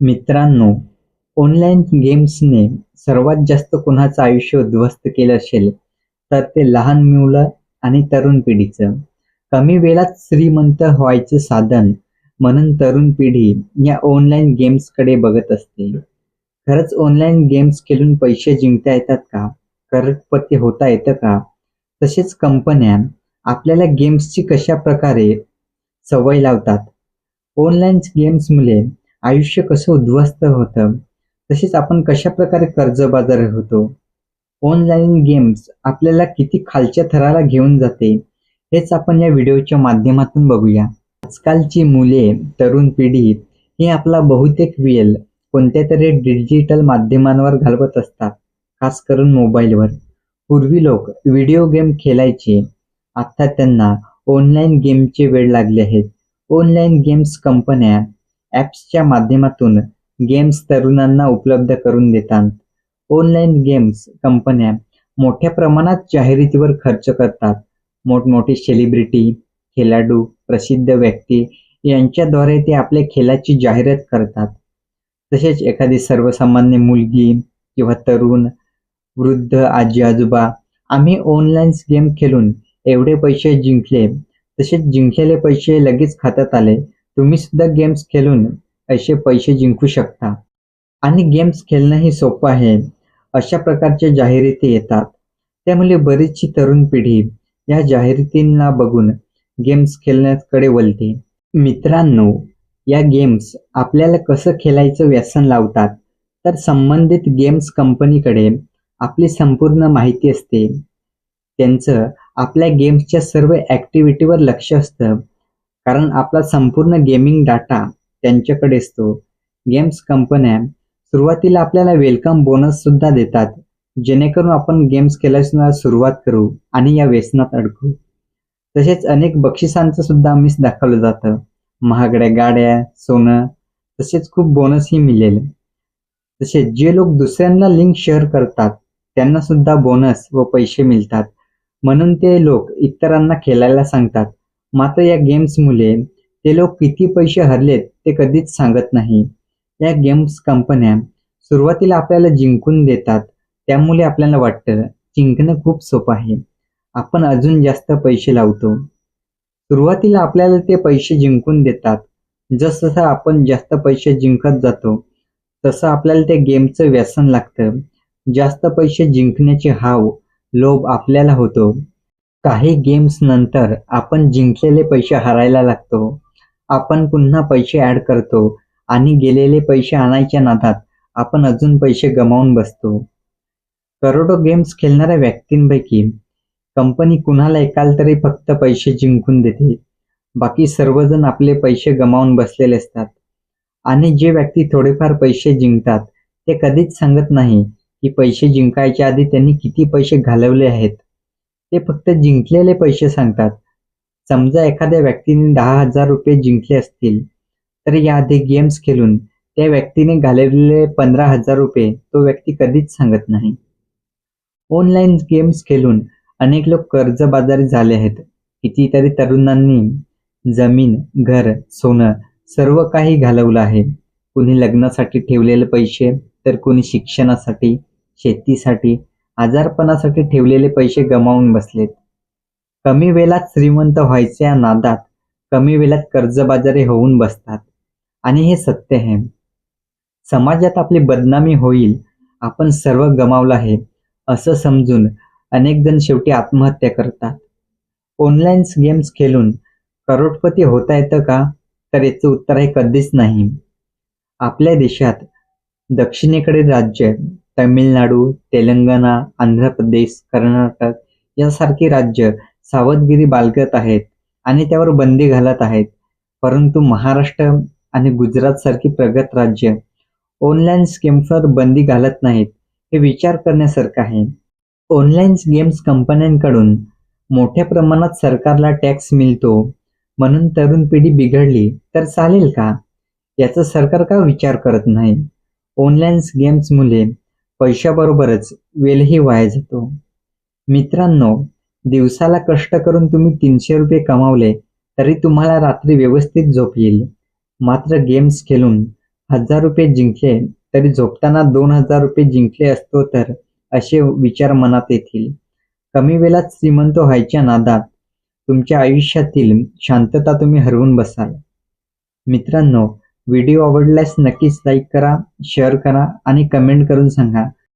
मित्रांनो, ऑनलाईन गेम्सने सर्वात जास्त कोणाचं आयुष्य उद्ध्वस्त केलं असेल, तर ते लहान मुलं आणि तरुण पिढीचं. कमी वेळात श्रीमंत व्हायचं साधन म्हणून तरुण पिढी या ऑनलाईन गेम्सकडे बघत असते. खरंच ऑनलाईन गेम्स खेळून पैसे जिंकता येतात का? करोडपती होता येतं का? तसेच कंपन्या आपल्याला गेम्सची कशा प्रकारे सवय लावतात? ऑनलाईन गेम्समुळे आयुष्य कसं उद्ध्वस्त होतं? तसेच आपण कशा प्रकारे कर्जबाजारी होतो? ऑनलाईन गेम्स आपल्याला किती खालच्या थराला घेऊन जाते, हेच आपण या व्हिडिओच्या माध्यमातून बघूया. आजकालची मुले, तरुण पिढी ही आपला बहुतेक वेळ कोणत्यातरी डिजिटल माध्यमांवर घालवत असतात, खास करून मोबाईलवर. पूर्वी लोक व्हिडिओ गेम खेळायचे, आता त्यांना ऑनलाईन गेमचे वेळ लागले आहेत ऑनलाईन गेम्स कंपन्या ॲप्सच्या माध्यमातून गेम्स तरुणांना उपलब्ध करून देतात. ऑनलाईन गेम्स कंपन्या मोठ्या प्रमाणात जाहिरातीवर खर्च करतात. मोठमोठे सेलिब्रिटी, खेळाडू, प्रसिद्ध व्यक्ती यांच्याद्वारे ते आपल्या खेळाची जाहिरात करतात. तसेच एखादी सर्वसामान्य मुलगी किंवा तरुण, वृद्ध आजी-आजोबा आम्ही ऑनलाईन गेम खेळून एवढे पैसे जिंकले, तसेच जिंकलेले पैसे लगेच खात्यात आले. तुम्ही सुद्धा गेम्स खेळून असे पैसे जिंकू शकता. आणि गेम्स खेळणंही सोपं आहे, अशा प्रकारच्या जाहिराती येतात. त्यामुळे बरीचशी तरुण पिढी या जाहिरातींना बघून गेम्स खेळण्याकडे वळते. मित्रांनो, या गेम्स आपल्याला कसं खेळायचं व्यसन लावतात, तर संबंधित गेम्स कंपनीकडे आपली संपूर्ण माहिती असते. त्यांचं आपल्या गेम्सच्या सर्व ॲक्टिव्हिटीवर लक्ष असतं, कारण आपला संपूर्ण गेमिंग डाटा त्यांच्याकडे असतो. गेम्स कंपन्या सुरुवातीला आपल्याला वेलकम बोनस सुद्धा देतात, जेणेकरून आपण गेम्स खेळायला सुरुवात करू आणि या व्यसनात अडकू. तसेच अनेक बक्षिसांचं सुद्धा मिस दाखवलं जातं. महागड्या गाड्या, सोनं तसेच खूप बोनसही मिळेल. तसेच जे लोक दुसऱ्यांना लिंक शेअर करतात, त्यांना सुद्धा बोनस व पैसे मिळतात. म्हणून ते लोक इतरांना खेळायला सांगतात. मात्र या गेम्समुळे ते लोक किती पैसे हरलेत ते कधीच सांगत नाही. या गेम्स कंपन्या सुरुवातीला आपल्याला जिंकून देतात, त्यामुळे आपल्याला वाटतं जिंकणं खूप सोपं आहे. आपण अजून जास्त पैसे लावतो. सुरुवातीला आपल्याला ते पैसे जिंकून देतात. जसजसं आपण जास्त पैसे जिंकत जातो, तसं आपल्याला त्या गेमचं व्यसन लागतं. जास्त पैसे जिंकण्याची हाव, लोभ आपल्याला होतो. काही गेम्स नंतर आपण जिंकलेले पैसे हरायला लागतो. आपण पुन्हा पैसे ॲड करतो आणि गेलेले पैसे आणायच्या नादात आपण अजून पैसे गमावून बसतो. करोडो गेम्स खेळणाऱ्या व्यक्तींपैकी कंपनी कुणाला एकाल तरी फक्त पैसे जिंकून देते. बाकी सर्वजण आपले पैसे गमावून बसलेले असतात. आणि जे व्यक्ती थोडेफार पैसे जिंकतात, ते कधीच सांगत नाही की पैसे जिंकायच्या आधी त्यांनी किती पैसे घालवले आहेत. ते फक्त जिंकलेले पैसे सांगतात. समजा एखाद्या व्यक्तीने दहा हजार रुपये जिंकले असतील, तर याआधी गेम्स खेळून त्या व्यक्तीने घालवलेले पंधरा हजार रुपये तो व्यक्ती कधीच सांगत नाही. ऑनलाईन गेम्स खेळून अनेक लोक कर्जबाजारी झाले आहेत. कितीतरी तरुणांनी जमीन, घर, सोनं सर्व काही घालवलं आहे. कुणी लग्नासाठी ठेवलेले पैसे, तर कुणी शिक्षणासाठी, शेतीसाठी, आजारपणासाठी ठेवलेले पैसे गमावून बसलेत. कमी वेळात श्रीमंत व्हायच्या नादात कमी वेळात कर्जबाजारी होऊन बसतात. आणि हे सत्य आहे. समाजात आपली बदनामी होईल, आपण सर्व गमावलं आहे, असं समजून अनेक जण शेवटी आत्महत्या करतात. ऑनलाईन गेम्स खेळून करोडपती होता येतं का? तर याचं उत्तर हे कधीच नाही. आपल्या देशात दक्षिणेकडील राज्य तमिळनाडू, तेलंगणा, आंध्र प्रदेश, कर्नाटक यासारखी राज्य सावधगिरी बाळगत आहेत आणि त्यावर बंदी घालत आहेत. परंतु महाराष्ट्र आणि गुजरातसारखी प्रगत राज्य ऑनलाईन गेम्सवर बंदी घालत नाहीत, हे विचार करण्यासारखं आहे. ऑनलाईन गेम्स कंपन्यांकडून मोठ्या प्रमाणात सरकारला टॅक्स मिळतो, म्हणून तरुण पिढी बिघडली तर चालेल का? याचा सरकार का विचार करत नाही? ऑनलाईन गेम्समुळे पैशाबरोबरच वेळही वाया जातो. मित्रांनो, दिवसाला कष्ट करून तुम्ही तीनशे रुपये कमावले, तरी तुम्हाला रात्री व्यवस्थित झोप येईल. मात्र गेम्स खेळून हजार रुपये जिंकले तरी झोपताना दोन हजार रुपये जिंकले असतो तर असे विचार मनात येतील कमी वेळात श्रीमंत व्हायच्या नादात तुमच्या आयुष्यातील शांतता तुम्ही हरवून बसाल मित्रांनो व्हिडिओ आवडल्यास नक्कीच लाईक करा शेअर करा आणि कमेंट करून सांगा.